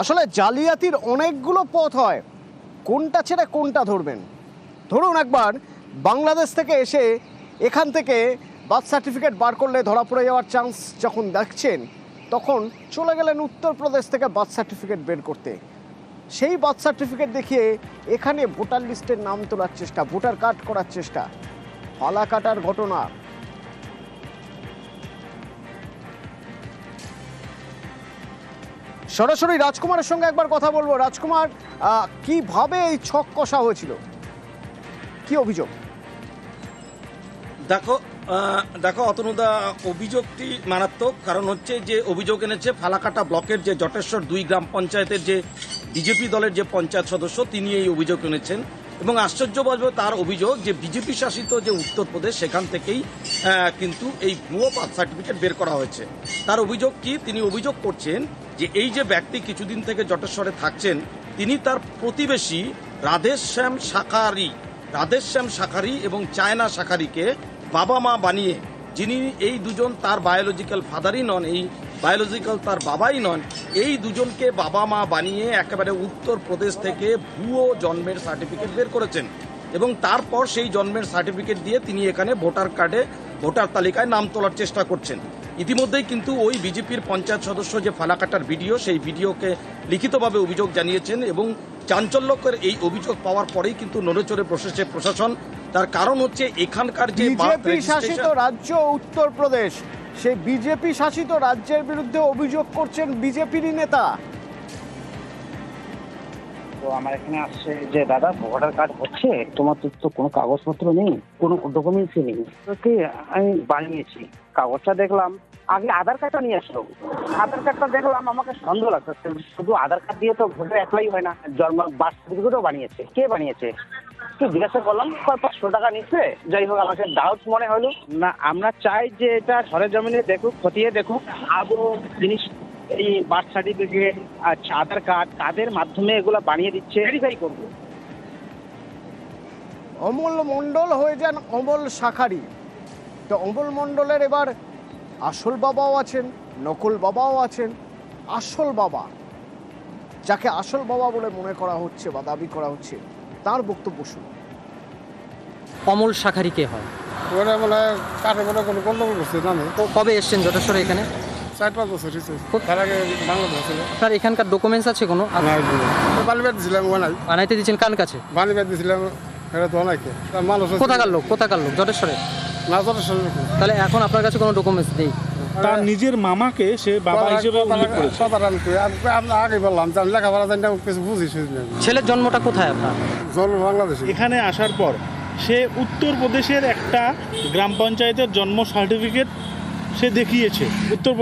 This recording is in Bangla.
আসলে জালিয়াতির অনেকগুলো পথ হয়। কোনটা ছেড়ে কোনটা ধরবেন? ধরুন একবার বাংলাদেশ থেকে এসে এখান থেকে বার্থ সার্টিফিকেট বার করলে ধরা পড়ে যাওয়ার চান্স যখন দেখছেন, তখন চলে গেলেন উত্তরপ্রদেশ থেকে বার্থ সার্টিফিকেট বের করতে। সেই বার্থ সার্টিফিকেট দেখিয়ে এখানে ভোটার লিস্টের নাম তোলার চেষ্টা, ভোটার কার্ড করার চেষ্টা। ফালা কাটার ঘটনা সরাসরি রাজকুমারের সঙ্গে একবার কথা বলব। রাজকুমার কীভাবে এই ছক কষা হয়েছিল? কি অভিযোগ? দেখো দেখো, অতনুদা, অভিযোগটি মারাত্মক। কারণ হচ্ছে যে অভিযোগ এনেছে, ফালাকাটা ব্লকের যে জটেশ্বর দুই গ্রাম পঞ্চায়েতের যে বিজেপি দলের যে পঞ্চায়েত সদস্য, তিনি এই অভিযোগ এনেছেন। এবং আশ্চর্যভাবে তার অভিযোগ যে বিজেপি শাসিত যে উত্তরপ্রদেশ, সেখান থেকেই কিন্তু এই ভুয়ো বার্থ সার্টিফিকেট বের করা হয়েছে। তার অভিযোগ কি? তিনি অভিযোগ করছেন যে এই যে ব্যক্তি কিছুদিন থেকে জটেশ্বরে থাকছেন, তিনি তার প্রতিবেশী রাধেশ্যাম শাকারি রাধেশ্যাম শাখারি এবং চায়না শাখারিকে বাবা মা বানিয়ে, যিনি এই দুজন তার বায়োলজিক্যাল ফাদারই নন, এই বায়োলজিক্যাল তার বাবাই নন এই দুজনকে বাবা মা বানিয়ে একেবারে উত্তরপ্রদেশ থেকে ভুয়ো জন্মের সার্টিফিকেট বের করেছেন। এবং তারপর সেই জন্মের সার্টিফিকেট দিয়ে তিনি এখানে ভোটার কার্ডে ভোটার তালিকায় নাম তোলার চেষ্টা করছেন। ইতিমধ্যেই কিন্তু ওই বিজেপির পঞ্চায়েত সদস্য যে ফালাকাটার ভিডিও সেই ভিডিওকে লিখিতভাবে অভিযোগ জানিয়েছেন এবং চাঞ্চল্যকর এই অভিযোগ পাওয়ার পরেই কিন্তু নড়েচড়ে বসেছে প্রশাসন তার কারণ হচ্ছে এখানকার যে শাসিত রাজ্য উত্তরপ্রদেশ সেই বিজেপি শাসিত রাজ্যের বিরুদ্ধে অভিযোগ করছেন বিজেপিরই নেতা। তো আমার এখানে আসছে যে, দাদা, ভোটার কার্ড হচ্ছে? তোমার তো কোনো কাগজপত্র নেই, কোনো নেই। তো কি আমি বানিয়েছি, কাগজটা দেখলাম, আগে আধার কার্ডটা নিয়ে আসলো আধার কার্ডটা দেখলাম, আমাকে সন্দেহ লাগছে, শুধু আধার কার্ড দিয়ে তো ভোটার অ্যাপ্লাই হয় না, জন্ম বার্থ সার্টিফিকেটও বানিয়েছে। কে বানিয়েছে? একটু জিজ্ঞাসা করলাম পাঁচশো টাকা নিচ্ছে? যাই হোক আমাকে ডাউট মনে হলো। না আমরা চাই যে এটা সরেজমিনে দেখুক খতিয়ে দেখুক। আদৌ জিনিস এই বার্থ সার্টিফিকেট আচ্ছা আধার কার্ড তাদের মাধ্যমে এগুলো বানিয়ে দিচ্ছে। ভেরিফাই করব। অমল মণ্ডল হয়ে যান অমল শাখারি। তো অমল মণ্ডলের এবার আসল বাবাও আছেন নকল বাবাও আছেন আসল বাবা। যাকে আসল বাবা বলে মনে করা হচ্ছে বা দাবি করা হচ্ছে। তার বক্তব্য শুনুন। অমল শাখারি কে হয়? ওরা বলে কাঠে বলে কোনো গন্ডগোল করছে তো কবে এসছেন যটেশ্বরে এখানে? চার পাঁচ বছর হয়েছে তার আগে বাংলাদেশ ছিল। আপনার এখানকার ডকুমেন্টস আছে কোনো? বালি বেদ দিছিলাম ও নাই বানাইতে দিচ্ছেন কার কাছে? বালি বেদ দিছিলাম এটা তো অনেকে। মানুষ কোথাকার লোক? কোথাকার লোক? যটেশ্বরে না তোর তাহলে এখন আপনার কাছে কোনো ডকুমেন্টস নেই? তার নিজের মামাকে সে বাবা হিসেবে উল্লেখ করেছে। আমরা আগে বললাম যে আমি লেখাপড়া জানি না কিছু বুঝি না। ছেলের জন্মটা কোথায় আপনার? জন্ম বাংলাদেশে। এখানে আসার পর সে উত্তরপ্রদেশের একটা গ্রাম পঞ্চায়েতের জন্ম সার্টিফিকেট সে দেখিয়েছে। উত্তর